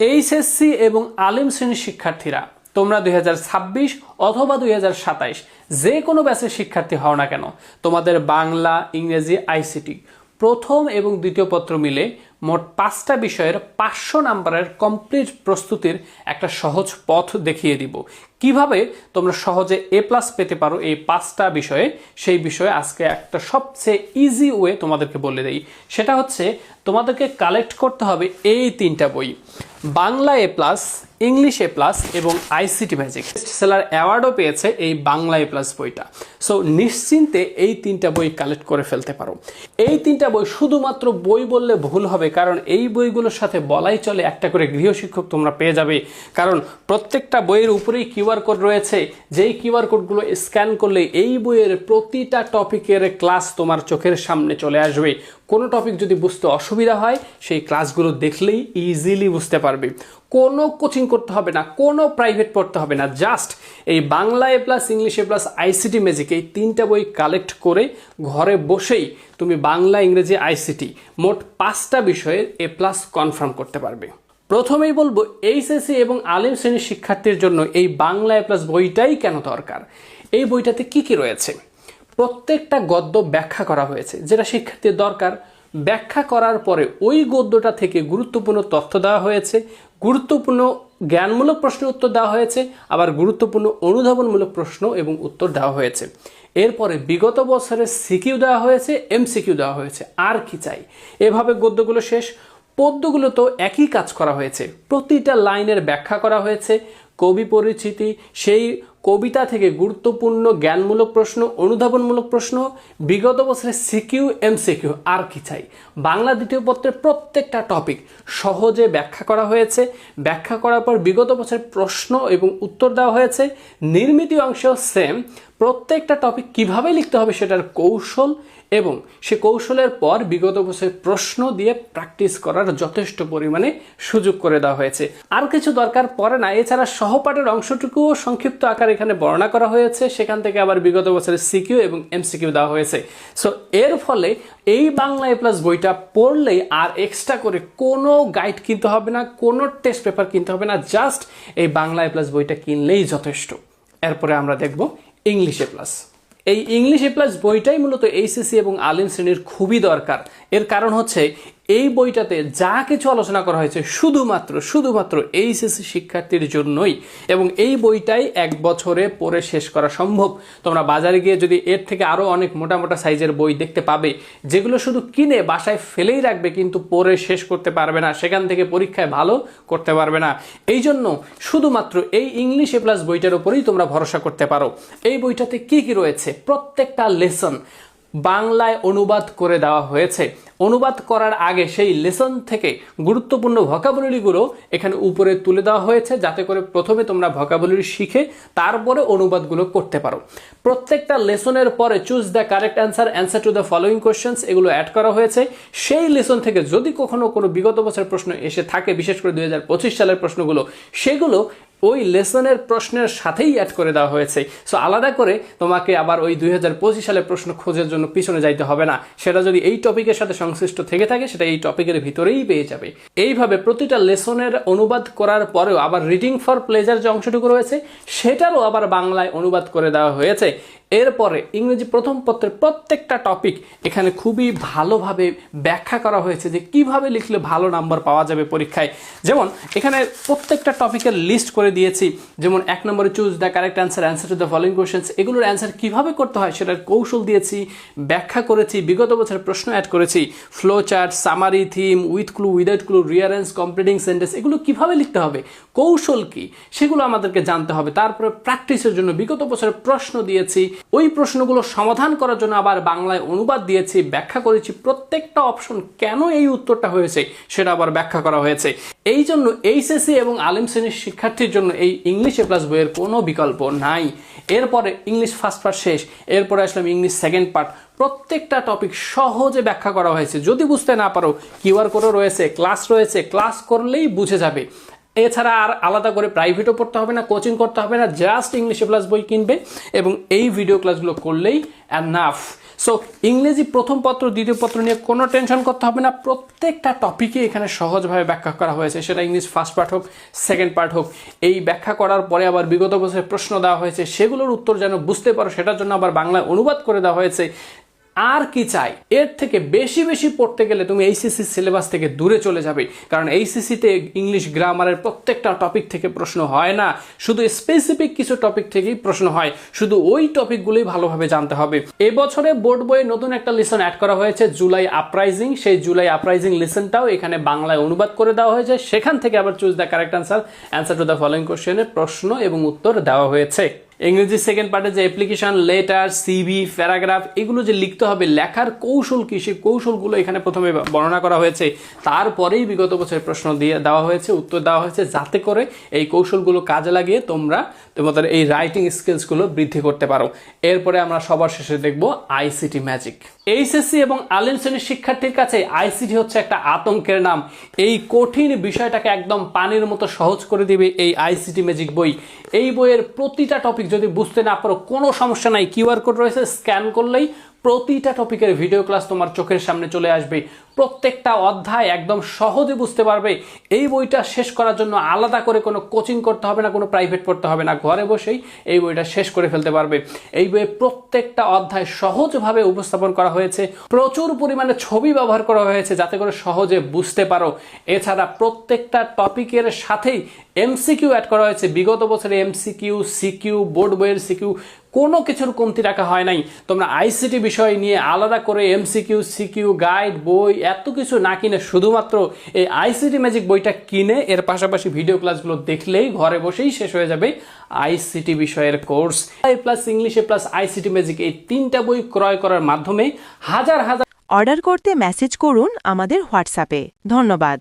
HSC এবং আলিম শ্রেণির শিক্ষার্থীরা, তোমরা দুই হাজার ছাব্বিশ অথবা দুই যে কোনো ব্যাচের শিক্ষার্থী হও না কেন, তোমাদের বাংলা, ইংরেজি, আইসিটি প্রথম এবং দ্বিতীয় পত্র মিলে মোট পাঁচটা বিষয়ের পাঁচশো নাম্বারের কমপ্লিট প্রস্তুতির একটা সহজ পথ দেখিয়ে দিব। কীভাবে তোমরা সহজে এ প্লাস পেতে পারো এই পাঁচটা বিষয়ে, সেই বিষয়ে আজকে একটা সবচেয়ে ইজি ওয়ে তোমাদেরকে বলে দেই। সেটা হচ্ছে, তোমাদেরকে কালেক্ট করতে হবে এই তিনটা বই। Bangla A plus English A plus এবং আইসিটি ম্যাজিক সেলার অ্যাওয়ার্ডও পেয়েছে এই বাংলা এ প্লাস বইটা। সো নিশ্চিন্তে এই তিনটা বই কালেক্ট করে ফেলতে পারো। এই তিনটা বই শুধুমাত্র বই বললে ভুল হবে, কারণ এই বইগুলোর সাথে বলাই চলে একটা করে গৃহশিক্ষক তোমরা পেয়ে যাবে। কারণ প্রত্যেকটা বইয়ের উপরেই কিউআর কোড রয়েছে, যেই কিউআর কোডগুলো স্ক্যান করলে এই বইয়ের প্রতিটা টপিকের ক্লাস তোমার চোখের সামনে চলে আসবে। কোনো টপিক যদি বুঝতে অসুবিধা হয়, সেই ক্লাসগুলো দেখলেই ইজিলি বুঝতে পারবে। কোনো কোচিং করতে হবে না, কোনো প্রাইভেট পড়তে হবে না। জাস্ট এই Bangla A plus English A plus ICT magic এই তিনটা বই কালেক্ট করে ঘরে বসেই তুমি বাংলা, ইংরেজি আইসিটি মোট পাঁচটা বিষয়ে এ প্লাস কনফার্ম করতে পারবে। প্রথমেই বলব এইচএসসি এবং আলিম শ্রেণির শিক্ষার্থীর জন্য এই বাংলা এ প্লাস বইটাই কেন দরকার? এই বইটাতে কি কি রয়েছে? প্রত্যেকটা গদ্য ব্যাখ্যা করা হয়েছে, যেটা শিক্ষার্থীর দরকার। ব্যাখ্যা করার পরে ওই গদ্যটা থেকে গুরুত্বপূর্ণ তথ্য দেওয়া হয়েছে। গুরুত্বপূর্ণ জ্ঞানমূলক প্রশ্নের উত্তর দেওয়া হয়েছে, আবার গুরুত্বপূর্ণ অনুধাবনমূলক প্রশ্ন এবং উত্তর দেওয়া হয়েছে। এরপরে বিগত বছরের সিকিউ দেওয়া হয়েছে, এমসিকিউ দেওয়া হয়েছে। আর কি চাই? এভাবে গদ্যগুলো শেষ। পদ্যগুলো তো একই কাজ করা হয়েছে। প্রতিটা লাইনের ব্যাখ্যা করা হয়েছে। কবি পরিচিতি, সেই কবিতা থেকে গুরুত্বপূর্ণ, জ্ঞানমূলক প্রশ্ন, অনুধাবনমূলক প্রশ্ন, বিগত বছরের সিকিউ এম সিকিউ আর কি চাই? বাংলা দ্বিতীয় পত্রের প্রত্যেকটা টপিক সহজে ব্যাখ্যা করা হয়েছে। ব্যাখ্যা করার পর বিগত বছরের প্রশ্ন এবং উত্তর দেওয়া হয়েছে। নির্মিতি অংশেও সেম। প্রত্যেকটা টপিক কীভাবে লিখতে হবে সেটার কৌশল এবং সে কৌশলের পর বিগত বছরের প্রশ্ন দিয়ে প্র্যাকটিস করার যথেষ্ট পরিমাণে সুযোগ করে দেওয়া হয়েছে। আর কিছু দরকার পড়ে না। এছাড়া সহপাঠের অংশটুকুও সংক্ষিপ্ত আকার এখানে বর্ণনা করা হয়েছে। সেখান থেকে আবার বিগত বছরের সিকিউ এবং এমসিকিউ দেওয়া হয়েছে। সো, এর ফলে এই বাংলা এ প্লাস বইটা পড়লেই আর এক্সট্রা করে কোনো গাইড কিনতে হবে না, কোনো টেস্ট পেপার কিনতে হবে না। জাস্ট এই বাংলা এ প্লাস বইটা কিনলেই যথেষ্ট। এরপরে আমরা দেখব ইংলিশে প্লাস। এই ইংলিশ এ প্লাস বইটাই মূলত এইচএসসি এবং আলিম শ্রেণির খুবই দরকার। এর কারণ হচ্ছে এই বইটাতে যা কিছু আলোচনা করা হয়েছে শুধুমাত্র শুধুমাত্র এইচএসসি শিক্ষার্থীর জন্যই। এবং এই বইটাই এক বছরে পড়ে শেষ করা সম্ভব। তোমরা বাজারে গিয়ে যদি এর থেকে আরও অনেক মোটা মোটা সাইজের বই দেখতে পাবে, যেগুলো শুধু কিনে বাসায় ফেলেই রাখবে কিন্তু পড়ে শেষ করতে পারবে না, সেখান থেকে পরীক্ষায় ভালো করতে পারবে না। এই জন্য শুধুমাত্র এই ইংলিশ এ প্লাস বইটার উপরেই তোমরা ভরসা করতে পারো। এই বইটাতে কি কি রয়েছে? প্রত্যেকটা লেসন বাংলায় অনুবাদ করে দেওয়া হয়েছে। অনুবাদ করার আগে সেই লেসন থেকে গুরুত্বপূর্ণ ভকাবুলারিগুলো এখানে উপরে তুলে দেওয়া হয়েছে, যাতে করে প্রথমে তোমরা ভকাবুলারি শিখে তারপরে অনুবাদগুলো করতে পারো। প্রত্যেকটা লেসনের পরে choose the correct answer answer to the following questions এগুলো অ্যাড করা হয়েছে। সেই লেসন থেকে যদি কখনো কোনো বিগত বছরের প্রশ্ন এসে থাকে, বিশেষ করে দুই হাজার পঁচিশ সালের প্রশ্নগুলো, সেগুলো ওই লেসনের প্রশ্নের সাথেই অ্যাড করে দেওয়া হয়েছে। সো আলাদা করে তোমাকে আবার ওই দুই সালে প্রশ্ন খোঁজের জন্য পিছনে যাইতে হবে না। সেটা যদি এই টপিকের সাথে সংশ্লিষ্ট থেকে থাকে, সেটা এই টপিকের ভিতরেই পেয়ে যাবে। এইভাবে প্রতিটা লেসনের অনুবাদ করার পরেও আবার রিডিং ফর প্লেজার যে অংশটুকু রয়েছে, সেটারও আবার বাংলায় অনুবাদ করে দেওয়া হয়েছে। এরপরে ইংরেজি প্রথম পত্রের প্রত্যেকটা টপিক এখানে খুবই ভালোভাবে ব্যাখ্যা করা হয়েছে যে কীভাবে লিখলে ভালো নাম্বার পাওয়া যাবে পরীক্ষায়। যেমন, এখানে প্রত্যেকটা টপিকের লিস্ট করে দিয়েছি। যেমন, এক নম্বরে choose the correct answer answer to the following questions এগুলোর অ্যান্সার কীভাবে করতে হয় সেটার কৌশল দিয়েছি, ব্যাখ্যা করেছি, বিগত বছরের প্রশ্ন অ্যাড করেছি। Flow chart summary theme with clue without clue rearrange completing sentence এগুলো কীভাবে লিখতে হবে? কৌশল কি? সেগুলো আমাদেরকে জানতে হবে। তারপরে প্র্যাকটিসের জন্য বিগত বছরের প্রশ্ন দিয়েছি। ওই প্রশ্নগুলো সমাধান করার জন্য আবার বাংলায় অনুবাদ দিয়েছি, ব্যাখ্যা করেছি। প্রত্যেকটা অপশন কেন এই উত্তরটা হয়েছে সেটা আবার ব্যাখ্যা করা হয়েছে। এই জন্য এইচএসসি এবং আলিম শ্রেণির শিক্ষার্থীর জন্য এই ইংলিশ এ প্লাস বইয়ের কোনো বিকল্প নাই। এরপরে ইংলিশ ফার্স্ট পার্ট শেষ, এরপরে আসলাম ইংলিশ সেকেন্ড পার্ট। প্রত্যেকটা টপিক সহজে ব্যাখ্যা করা হয়েছে। যদি বুঝতে না পারো কিউআর কোডও রয়েছে, ক্লাস রয়েছে, ক্লাস করলেই বুঝে যাবে। এছাড়া আর আলাদা করে প্রাইভেটও পড়তে হবে না কোচিং করতে হবে না জাস্ট ইংলিশে প্লাস বই কিনবে এবং এই ভিডিও ক্লাসগুলো করলেই অ্যানাফ সো ইংরেজি প্রথম পত্র, দ্বিতীয় পত্র নিয়ে কোনো টেনশন করতে হবে না, প্রত্যেকটা টপিকে এখানে সহজভাবে ব্যাখ্যা করা হয়েছে। সেটা ইংলিশ ফার্স্ট পার্ট হোক সেকেন্ড পার্ট হোক। এই ব্যাখ্যা করার পরে আবার বিগত বছরের প্রশ্ন দেওয়া হয়েছে, সেগুলোর উত্তর যেন বুঝতে পারো, সেটার জন্য আবার বাংলায় অনুবাদ করে দেওয়া হয়েছে। আর কি চাই? এর থেকে বেশি বেশি পড়তে গেলে তুমি এইসিসি সিলেবাস থেকে দূরে চলে যাবে। কারণ এইসিসিতে ইংলিশ গ্রামারের প্রত্যেকটা টপিক থেকে প্রশ্ন হয় না। শুধু স্পেসিফিক কিছু টপিক থেকেই প্রশ্ন হয়। শুধু ওই টপিকগুলোই ভালোভাবে জানতে হবে। এবছরে বোর্ড বইয়ে নতুন একটা লিসন অ্যাড করা হয়েছে জুলাই আপরাইজিং সেই জুলাই আপরাইজিং লিসনটাও এখানে বাংলায় অনুবাদ করে দেওয়া হয়েছে। সেখান থেকে আবার choose the correct answer answer to the following কোশ্চেনের প্রশ্ন এবং উত্তর দেওয়া হয়েছে। ইংরেজি সেকেন্ড পার্টে যে অ্যাপ্লিকেশন লেটার সিভি প্যারাগ্রাফ এগুলো যে লিখতে হবে, লেখার কৌশল কি? সেই কৌশলগুলো এখানে প্রথমে বর্ণনা করা হয়েছে। তারপরেই বিগত বছরের প্রশ্ন দিয়ে দেওয়া হয়েছে, উত্তর দেওয়া হয়েছে, যাতে করে এই কৌশলগুলো কাজে লাগিয়ে তোমরা তোমাদের এই রাইটিং স্কিলসগুলো বৃদ্ধি করতে পারো। এরপরে আমরা সবার শেষে দেখব আইসিটি ম্যাজিক এইচএসসি এবং আলিম শ্রেণির শিক্ষার্থীর কাছে আইসিটি হচ্ছে একটা আতঙ্কের নাম। এই কঠিন বিষয়টাকে একদম পানির মতো সহজ করে দিবে এই আইসিটি ম্যাজিক বই। এই বইয়ের প্রতিটা টপিক যদি বুঝতে না পারো কোনো সমস্যা নাই কিউআর কোড রয়েছে স্ক্যান করলেই প্রতিটা টপিকের ভিডিও ক্লাস তোমার চোখের সামনে চলে আসবে। প্রত্যেকটা অধ্যায় একদম সহজে বুঝতে পারবে। এই বইটা শেষ করার জন্য আলাদা করে কোনো কোচিং করতে হবে না, কোনো প্রাইভেট পড়তে হবে না। ঘরে বসেই এই বইটা শেষ করে ফেলতে পারবে। এই বইয়ে প্রত্যেকটা অধ্যায় সহজভাবে উপস্থাপন করা হয়েছে। প্রচুর পরিমাণে ছবি ব্যবহার করা হয়েছে যাতে করে সহজে বুঝতে পারো। এছাড়া প্রত্যেকটা টপিকের সাথেই এমসিকিউ অ্যাড করা হয়েছে। বিগত বছরে এমসিকিউ সিকিউ বোর্ড বইয়ের সিকিউ কোনো কিছুর কমতি রাখা হয় নাই। তোমরা আইসিটি বিষয় নিয়ে আলাদা করে এমসিকিউ সিকিউ গাইড বই, এত কিছু না কিনে শুধুমাত্র এই আইসিটি ম্যাজিক বইটা কিনে এর পাশাপাশি ভিডিও ক্লাসগুলো দেখলেই ঘরে বসেই শেষ হয়ে যাবে আইসিটি বিষয়ের কোর্স প্লাস ইংলিশে প্লাস আইসিটি ম্যাজিক এই তিনটা বই ক্রয় করার মাধ্যমে হাজার হাজার অর্ডার করতে মেসেজ করুন আমাদের হোয়াটসঅ্যাপে ধন্যবাদ।